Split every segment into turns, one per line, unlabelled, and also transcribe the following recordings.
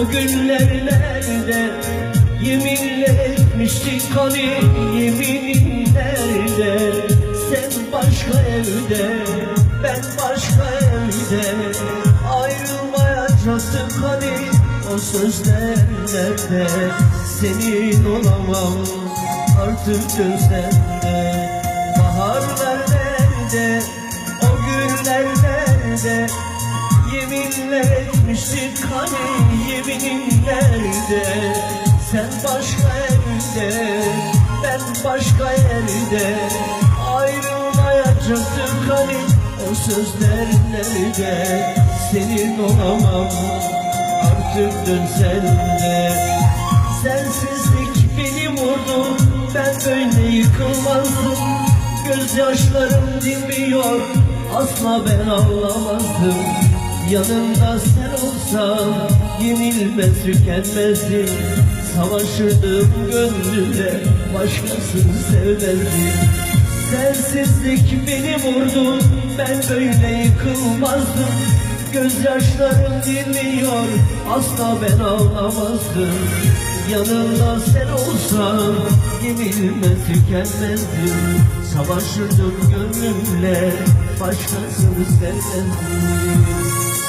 O günler nerede Yeminler etmiştik hani Yeminin nerede Sen başka evde Ben başka evde Ayrılmayacaktık hani O sözler nerede Senin olamam Artık gözlerinde Baharlar O günler nerede Yeminler etmiştik hani yeminin nerede Sen başka evde ben başka yerde. Ayrılmayacaktık hani o sözler nerede? Senin olamam artık dönsen de Sensizlik beni vurdu ben böyle yıkılmazdım. Gözyaşlarım dinmiyor asla ben ağlamazdım Yanında sen olsan yenilmez tükenmezdim Savaşırdım gönlümle başkasını sevmezdim Sensizlik beni vurdu ben böyle yıkılmazdım. Gözyaşlarım dinmiyor asla ben ağlamazdım. Yanında sen olsan yenilmez tükenmezdim Savaşırdım gönlümle başkasını sevmezdim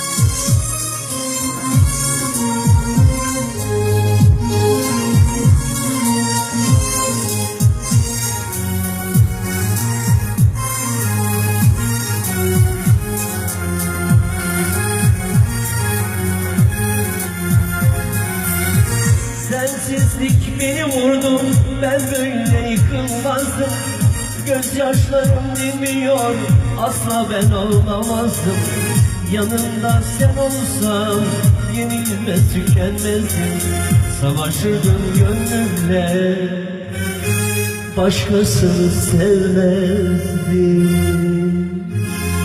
Sensizlik beni vurdu. Ben böyle yıkılmazdım. Gözyaşlarım dinmiyor. Asla ben olmamazdım. Yanında sen olsan Yenilmez tükenmezdim. Savaşırdım gönlümle. Başkasını sevmezdim